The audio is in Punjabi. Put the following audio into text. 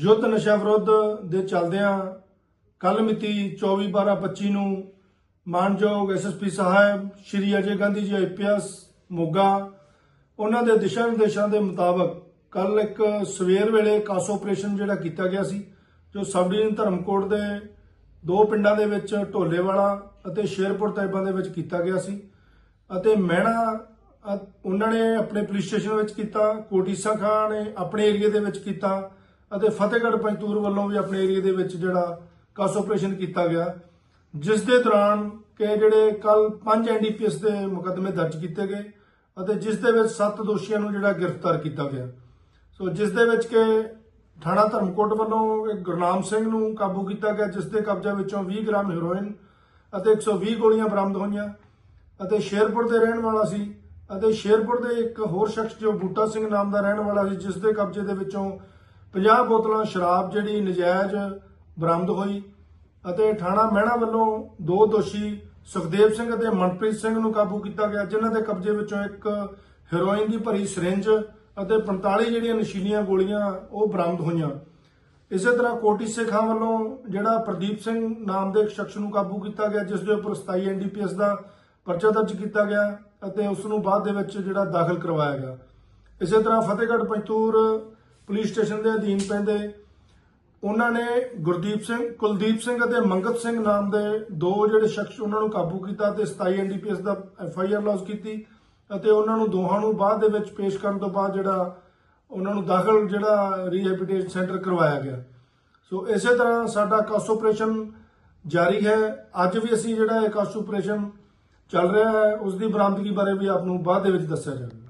ਯੁੱਧ ਨਸ਼ਾ ਵਿਰੁੱਧ ਦੇ ਚੱਲਦਿਆਂ ਕੱਲ ਮਿਤੀ 24/12/25 ਨੂੰ ਮਾਨਯੋਗ ਐਸਐਸਪੀ ਸਾਹਿਬ ਸ਼੍ਰੀ ਅਜੇ ਗਾਂਧੀ ਜੀ ਆਈਪੀਐਸ ਮੋਗਾ, ਉਹਨਾਂ ਦੇ ਦਿਸ਼ਾ ਨਿਰਦੇਸ਼ਾਂ ਦੇ ਮੁਤਾਬਕ ਕੱਲ ਇੱਕ ਸਵੇਰ ਵੇਲੇ ਕਾਸ ਆਪਰੇਸ਼ਨ ਜਿਹੜਾ ਕੀਤਾ ਗਿਆ ਸੀ, ਜੋ ਸਬ ਡਿਵੀਜ਼ਨ ਧਰਮਕੋਟ ਦੇ ਦੋ ਪਿੰਡਾਂ ਦੇ ਵਿੱਚ ਢੋਲੇਵਾਲਾ ਅਤੇ ਸ਼ੇਰਪੁਰ ਤੈਬਾਂ ਦੇ ਵਿੱਚ ਕੀਤਾ ਗਿਆ ਸੀ ਅਤੇ ਮਹਿਣਾ ਉਹਨਾਂ ਨੇ ਆਪਣੇ ਪੁਲਿਸ ਸਟੇਸ਼ਨ ਵਿੱਚ ਕੀਤਾ ਕੋਟੀਸਾ ਖਾਂ ਨੇ ਆਪਣੇ ਏਰੀਆ ਦੇ ਵਿੱਚ ਕੀਤਾ ਅਤੇ ਫਤਿਹਗੜ੍ਹ ਪੰਜਤੂਰ ਵੱਲੋਂ ਵੀ ਆਪਣੇ ਏਰੀਆ ਦੇ ਵਿੱਚ ਜਿਹੜਾ ਕਸ ਆਪਰੇਸ਼ਨ ਕੀਤਾ ਗਿਆ। ਜਿਸ ਦੇ ਦੌਰਾਨ ਕਿ ਜਿਹੜੇ ਕੱਲ ਪੰਜ ਐਨਡੀਪੀਐਸ ਦੇ ਮੁਕੱਦਮੇ ਦਰਜ ਕੀਤੇ ਗਏ ਅਤੇ ਜਿਸ ਦੇ ਵਿੱਚ ਸੱਤ ਦੋਸ਼ੀਆਂ ਨੂੰ ਜਿਹੜਾ ਗ੍ਰਿਫਤਾਰ ਕੀਤਾ ਗਿਆ। ਸੋ ਜਿਸ ਦੇ ਵਿੱਚ ਕਿ ਥਾਣਾ ਧਰਮਕੋਟ ਵੱਲੋਂ ਗੁਰਨਾਮ ਸਿੰਘ ਨੂੰ ਕਾਬੂ ਕੀਤਾ ਗਿਆ, ਜਿਸ ਦੇ ਕਬਜ਼ਾ ਵਿੱਚੋਂ 20 ਗ੍ਰਾਮ ਹੈਰੋਇਨ ਅਤੇ 120 ਗੋਲੀਆਂ ਬਰਾਮਦ ਹੋਈਆਂ ਅਤੇ ਸ਼ੇਰਪੁਰ ਦੇ ਰਹਿਣ ਵਾਲਾ ਸੀ ਅਤੇ ਸ਼ੇਰਪੁਰ ਦੇ ਇੱਕ ਹੋਰ ਸ਼ਖਸ ਜੋ ਬੂਟਾ ਸਿੰਘ ਨਾਮ ਦਾ ਰਹਿਣ ਵਾਲਾ ਸੀ, ਜਿਸ ਦੇ ਕਬਜ਼ੇ ਦੇ ਵਿੱਚੋਂ 50 ਬੋਤਲਾਂ ਸ਼ਰਾਬ ਜਿਹੜੀ ਨਜਾਇਜ਼ ਬਰਾਮਦ ਹੋਈ ਅਤੇ ਥਾਣਾ ਮਹਿਣਾ ਵੱਲੋਂ ਦੋ ਦੋਸ਼ੀ ਸੁਖਦੇਵ ਸਿੰਘ ਅਤੇ ਮਨਪ੍ਰੀਤ ਸਿੰਘ ਨੂੰ ਕਾਬੂ ਕੀਤਾ ਗਿਆ, ਜਿਨ੍ਹਾਂ ਦੇ ਕਬਜ਼ੇ ਵਿੱਚੋਂ ਇੱਕ ਹੈਰੋਇਨ ਦੀ ਭਰੀ ਸਿਰਿੰਜ ਅਤੇ 45 ਜਿਹੜੀਆਂ ਨਸ਼ੀਲੀਆਂ ਗੋਲੀਆਂ ਉਹ ਬਰਾਮਦ ਹੋਈਆਂ। ਇਸੇ ਤਰ੍ਹਾਂ ਕੋਟੀ ਖਾਂ ਵੱਲੋਂ ਜਿਹੜਾ ਪ੍ਰਦੀਪ ਸਿੰਘ ਨਾਮ ਦੇ ਇੱਕ ਸ਼ਖਸ ਨੂੰ ਕਾਬੂ ਕੀਤਾ ਗਿਆ, ਜਿਸ ਦੇ ਉੱਪਰ 27 ਐਨਡੀਪੀਐਸ ਦਾ ਪਰਚਾ ਦਰਜ ਕੀਤਾ ਗਿਆ ਅਤੇ ਉਸ ਨੂੰ ਬਾਅਦ ਦੇ ਵਿੱਚ ਜਿਹੜਾ ਦਾਖਲ ਕਰਵਾਇਆ ਗਿਆ। ਇਸੇ ਤਰ੍ਹਾਂ ਫਤਿਹਗੜ੍ਹ ਪੰਜਤੂਰ ਪੁਲਿਸ ਸਟੇਸ਼ਨ ਦੇ ਅਧੀਨ ਪੈਂਦੇ। ਉਹਨਾਂ ਨੇ ਗੁਰਦੀਪ ਸਿੰਘ, ਕੁਲਦੀਪ ਸਿੰਘ ਅਤੇ ਮੰਗਤ ਸਿੰਘ ਨਾਮ ਦੇ ਦੋ ਜਿਹੜੇ ਸ਼ਖਸ ਉਹਨਾਂ ਨੂੰ ਕਾਬੂ ਕੀਤਾ ਤੇ 27 ਐਨਡੀਪੀਐਸ ਦਾ ਐਫ ਆਈ ਆਰ ਲੌਜ ਕੀਤੀ ਅਤੇ ਉਹਨਾਂ ਨੂੰ ਦੋਹਾਂ ਨੂੰ ਬਾਅਦ ਦੇ ਵਿੱਚ ਪੇਸ਼ ਕਰਨ ਤੋਂ ਬਾਅਦ ਜਿਹੜਾ ਉਹਨਾਂ ਨੂੰ ਦਾਖਲ ਜਿਹੜਾ ਰੀਹੈਬਿਲਿਟੇਸ਼ਨ ਸੈਂਟਰ ਕਰਵਾਇਆ ਗਿਆ। ਸੋ ਇਸੇ ਤਰ੍ਹਾਂ ਸਾਡਾ ਕਾਸ ਆਪਰੇਸ਼ਨ ਜਾਰੀ ਹੈ। ਅੱਜ ਵੀ ਅਸੀਂ ਜਿਹੜਾ ਇਹ ਕਾਸ ਆਪਰੇਸ਼ਨ ਚੱਲ ਰਿਹਾ ਹੈ ਉਸ ਦੀ ਬਰਾਮਦਗੀ ਬਾਰੇ ਵੀ ਆਪ ਨੂੰ ਬਾਅਦ ਦੇ ਵਿੱਚ ਦੱਸਿਆ ਜਾਵੇਗਾ।